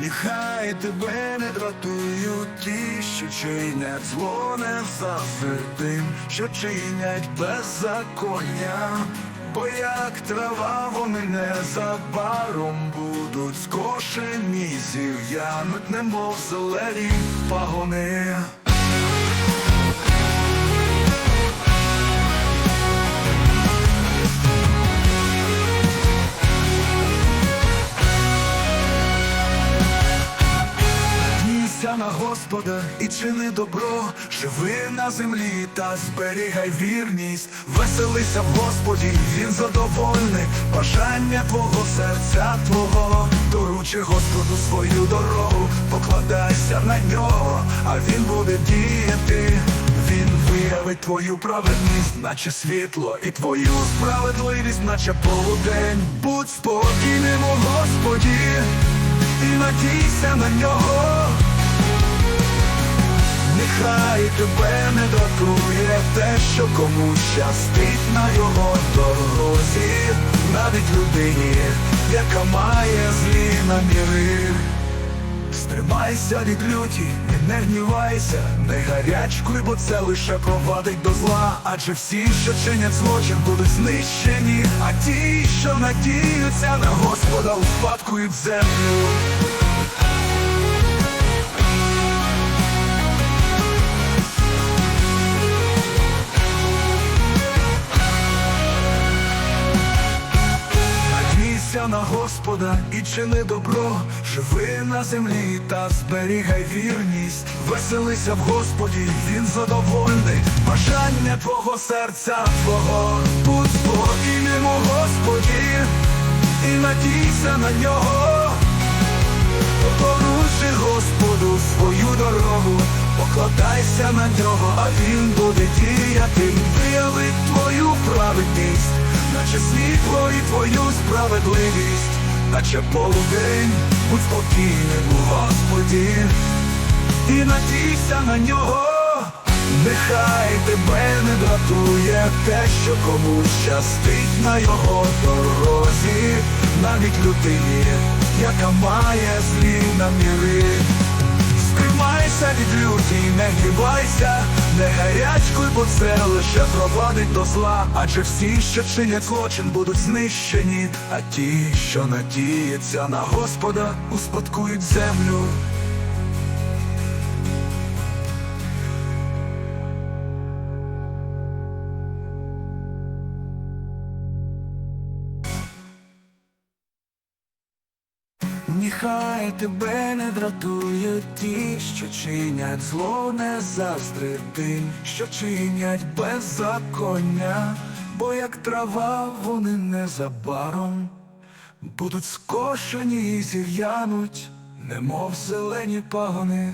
Нехай тебе не дратують ті, що чинять зло не тим, що чинять беззаконня. Бо як трава вони незабаром будуть скошені, зів'януть, немов зелені пагони. Дійся на Господа і чини добро, живи на землі та зберігай вірність, веселися в Господі, він задовольний, бажання твого серця твого, доручи Господу свою дорогу, покладайся на нього, а він буде діяти. Він виявить твою праведність, наче світло, і твою справедливість, наче полудень. Будь спокійним у Господі і надійся на нього. Тебе не дратує те, що комусь щастить на його дорозі, навіть людині, яка має злі наміри. Стримайся від люті, не гнівайся, не гарячкуй, бо це лише провадить до зла. Адже всі, що чинять злочин, будуть знищені, а ті, що надіються на Господа, успадкують землю. Надійся на Господа і чини добро, живи на землі та зберігай вірність, веселися в Господі, він задовольний, бажання твого серця твого, будь спокійним у Господі, і надійся на нього, поруши Господу свою дорогу, покладайся на нього, а він буде діяти, наче світло і твою справедливість, наче полудень, будь спокійним Господі, і надійся на нього, нехай тебе не дратує те, що комусь щастить на його дорозі, навіть людині, яка має злі наміри. Стримайся від люті, не гнівайся, не гарячкою, бо це лише провадить до зла. Адже всі, що чинять злочин, будуть знищені, а ті, що надіються на Господа, успадкують землю. Нехай тебе не дратують ті, що чинять зло, не заздри тим, що чинять беззаконня, бо як трава вони незабаром будуть скошені і зів'януть, немов зелені пагони.